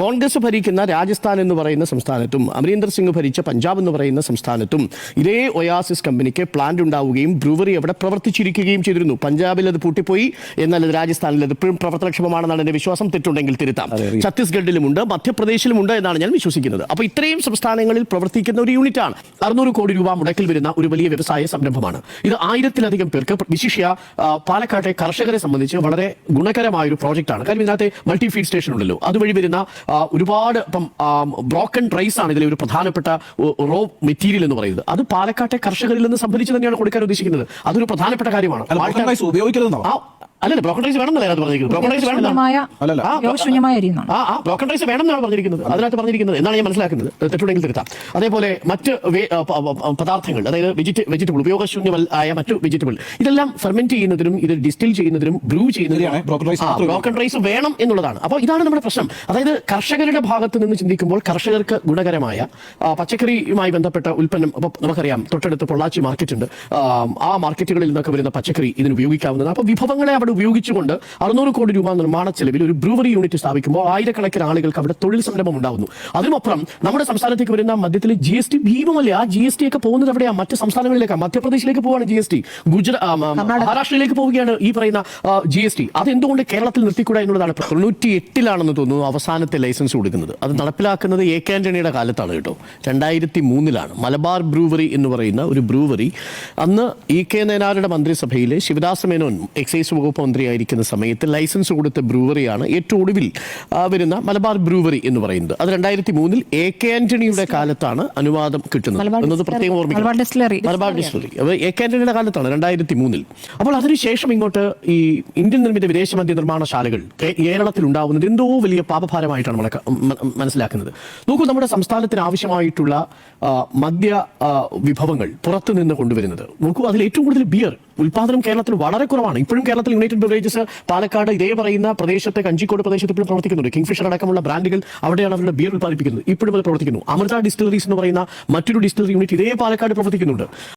കോൺഗ്രസ് ഭരിക്കുന്ന രാജസ്ഥാൻ എന്ന് പറയുന്ന സംസ്ഥാനത്തും അമരീന്ദർ സിംഗ് ഭരിച്ച പഞ്ചാബ് എന്ന് പറയുന്ന സംസ്ഥാനത്തും ഇതേ ഒയാസിസ് കമ്പനിക്ക് പ്ലാന്റ് ഉണ്ടാവുകയും ബ്രൂവറി അവിടെ പ്രവർത്തിച്ചിരിക്കുകയും ചെയ്തിരുന്നു. പഞ്ചാബിൽ അത് പൂട്ടിപ്പോയി. എന്നാൽ അത് രാജസ്ഥാനിൽ അത് ഇപ്പോഴും പ്രവർത്തനക്ഷമമാണെന്നാണ് എന്റെ വിശ്വാസം. തെറ്റുണ്ടെങ്കിൽ തിരുത്താം. ഛത്തീസ്ഗഡിലുമുണ്ട് മധ്യപ്രദേശിലുമുണ്ട് എന്നാണ് ഞാൻ വിശ്വസിക്കുന്നത്. അപ്പോൾ ഇത്രയും സംസ്ഥാനങ്ങളിൽ പ്രവർത്തിക്കുന്ന ഒരു യൂണിറ്റാണ് അറുന്നൂറ് കോടി രൂപ മുടക്കിൽ വരുന്ന ഒരു വലിയ വ്യവസായ സംരംഭമാണ്. ഇത് ആയിരത്തിലധികം പേർക്ക് വിശിഷ്യ പാലക്കാട്ടെ കർഷകരെ സംബന്ധിച്ച് വളരെ ഗുണകരമായ ഒരു പ്രോജക്റ്റാണ് കാര്യം ഇതിനകത്ത് മൾട്ടി ഫീഡ് സ്റ്റേഷൻ ഉണ്ടല്ലോ. അതുവഴി വരുന്ന ഒരുപാട് ഇപ്പം ബ്രോക്കൺ റൈസ് ആണ് ഇതിലെ ഒരു പ്രധാനപ്പെട്ട റോ മെറ്റീരിയൽ എന്ന് പറയുന്നത്. അത് പാലക്കാട്ടെ കർഷകരിൽ നിന്ന് സംഭരിച്ച് തന്നെയാണ് കൊടുക്കാൻ ഉദ്ദേശിക്കുന്നത്. അതൊരു പ്രധാനപ്പെട്ട കാര്യമാണ്. Broken rice അല്ലല്ല ബ്രോക്കൺ റൈസ് വേണമെന്നല്ല അത് പറഞ്ഞിരിക്കുന്നത് ബ്രോക്കൺ. ആ, ആ ആ ബ്രോക്കൺ റൈസ് വേണമെന്നാണ് പറഞ്ഞിരിക്കുന്നത്. അതിനകത്ത് പറഞ്ഞിരിക്കുന്നത് എന്നാണ് ഞാൻ മനസ്സിലാക്കുന്നത്. തെറ്റുണ്ടെങ്കിൽ തിരുത്താം. അതേപോലെ മറ്റ് പദാർത്ഥങ്ങൾ അതായത് വെജിറ്റ വെജിറ്റബിൾ ഉപയോഗശൂന്യമായ മറ്റു വെജിറ്റബിൾ ഇതെല്ലാം ഫെർമെന്റ് ചെയ്യുന്നതിനും ഇത് ഡിസ്റ്റിൽ ചെയ്യുന്നതിനും ബ്രൂ ചെയ്യുന്നതിനും ബ്രോക്കൺ റൈസ് വേണം എന്നുള്ളതാണ്. അപ്പോൾ ഇതാണ് നമ്മുടെ പ്രശ്നം. അതായത് കർഷകരുടെ ഭാഗത്ത് നിന്ന് ചിന്തിക്കുമ്പോൾ കർഷകർക്ക് ഗുണകരമായ പച്ചക്കറിയുമായി ബന്ധപ്പെട്ട ഉൽപ്പന്നം അപ്പോൾ നമുക്കറിയാം തൊട്ടടുത്ത് പൊള്ളാച്ചി മാർക്കറ്റ് ഉണ്ട്. ആ, ആ മാർക്കറ്റുകളിൽ നിന്നൊക്കെ വരുന്ന പച്ചക്കറി ഇതിന് ഉപയോഗിക്കാവുന്നതാണ്. അപ്പോൾ വിഭവങ്ങളെ അവിടെ ഉപയോഗിച്ചുകൊണ്ട് അറുന്നൂറ് കോടി രൂപ നിർമ്മാണ ചെലവിൽ ഒരു ബ്രൂവറി യൂണിറ്റ് സ്ഥാപിക്കുമ്പോൾ ആയിരക്കണക്കിന് ആളുകൾക്ക് അവിടെ തൊഴിൽ സംരംഭം ഉണ്ടാകുന്നു അതിനപ്പുറം നമ്മുടെ സംസ്ഥാനത്തേക്ക് വരുന്ന മദ്യത്തിൽ ജി എസ് ടി ഭീമമല്ലേ? ആ ജി എസ് ടി ഒക്കെ പോകുന്നത് എവിടെയാണ് മറ്റ് സംസ്ഥാനങ്ങളിലേക്ക്. മധ്യപ്രദേശിലേക്ക് പോവാണ് ജി എസ് ടി ഗുജറാത്ത് മഹാരാഷ്ട്രയിലേക്ക് പോവുകയാണ് ഈ പറയുന്ന ജി എസ് ടി അതെന്തുകൊണ്ട് കേരളത്തിൽ നിർത്തിക്കൂടാ എന്നുള്ളതാണ് തൊണ്ണൂറ്റി എട്ടിലാണെന്ന് തോന്നുന്നു അവസാനത്തെ ലൈസൻസ് കൊടുക്കുന്നത്. അത് നടപ്പിലാക്കുന്നത് എ കെ ആന്റണിയുടെ കാലത്താണ് കേട്ടോ. രണ്ടായിരത്തി മൂന്നിലാണ് മലബാർ ബ്രൂവറി എന്ന് പറയുന്ന ഒരു ബ്രൂവറി അന്ന് ഇ കെ നയനാരുടെ മന്ത്രിസഭയിലെ ശിവദാസ മേനോൻ എക്സൈസ് വകുപ്പ് മന്ത്രിയായിരിക്കുന്ന സമയത്ത് ലൈസൻസ് കൊടുത്ത ബ്രൂവറിയാണ് ഏറ്റവും ഒടുവിൽ വരുന്ന മലബാർ ബ്രൂവറി എന്ന് പറയുന്നത്. അത് രണ്ടായിരത്തി മൂന്നിൽ എ കെ ആന്റണിയുടെ കാലത്താണ് അനുവാദം കിട്ടുന്നത്. എന്നത് പ്രത്യേകം. ഓർമ്മിക്കണം. മലബാർ ഡിസ്റ്റിലറി. എ കെ ആന്റണിയുടെ കാലത്താണ് രണ്ടായിരത്തി മൂന്നിൽ അപ്പോൾ അതിനുശേഷം ഇങ്ങോട്ട് ഈ ഇന്ത്യൻ നിർമ്മിത വിദേശ മദ്യ നിർമ്മാണശാലകൾ കേരളത്തിൽ ഉണ്ടാവുന്നത് എന്തോ വലിയ പാപഭാരമായിട്ടാണ് മനസ്സിലാക്കുന്നത്. നോക്കൂ നമ്മുടെ സംസ്ഥാനത്തിന് ആവശ്യമായിട്ടുള്ള മദ്യ വിഭവങ്ങൾ പുറത്തുനിന്ന് കൊണ്ടുവരുന്നത്. നോക്കൂ അതിൽ ഏറ്റവും കൂടുതൽ ബിയർ ഉൽപാദനം കേരളത്തിൽ വളരെ കുറവാണ്. ഇപ്പോഴും കേരളത്തിൽ യുണൈറ്റഡ് ബിവറേജസ് പാലക്കാട് ഇതേ പറയുന്ന പ്രദേശത്തെ കഞ്ചിക്കോട് പ്രദേശത്ത് ഇപ്പോഴും പ്രവർത്തിക്കുന്നുണ്ട്. കിങ്ഫിഷർ അടക്കമുള്ള ബ്രാൻഡുകൾ അവിടെയാണ് അവരുടെ ബിയർ ഉൽപ്പാദിപ്പിക്കുന്നത്. ഇപ്പോഴും അത് പ്രവർത്തിക്കുന്നു. അമൃത ഡിസ്റ്റിലറീസ് എന്ന് പറയുന്ന മറ്റൊരു ഡിസ്റ്റിലറി യൂണിറ്റ് ഇതേ പാലക്കാട് പ്രവർത്തിക്കുന്നുണ്ട്.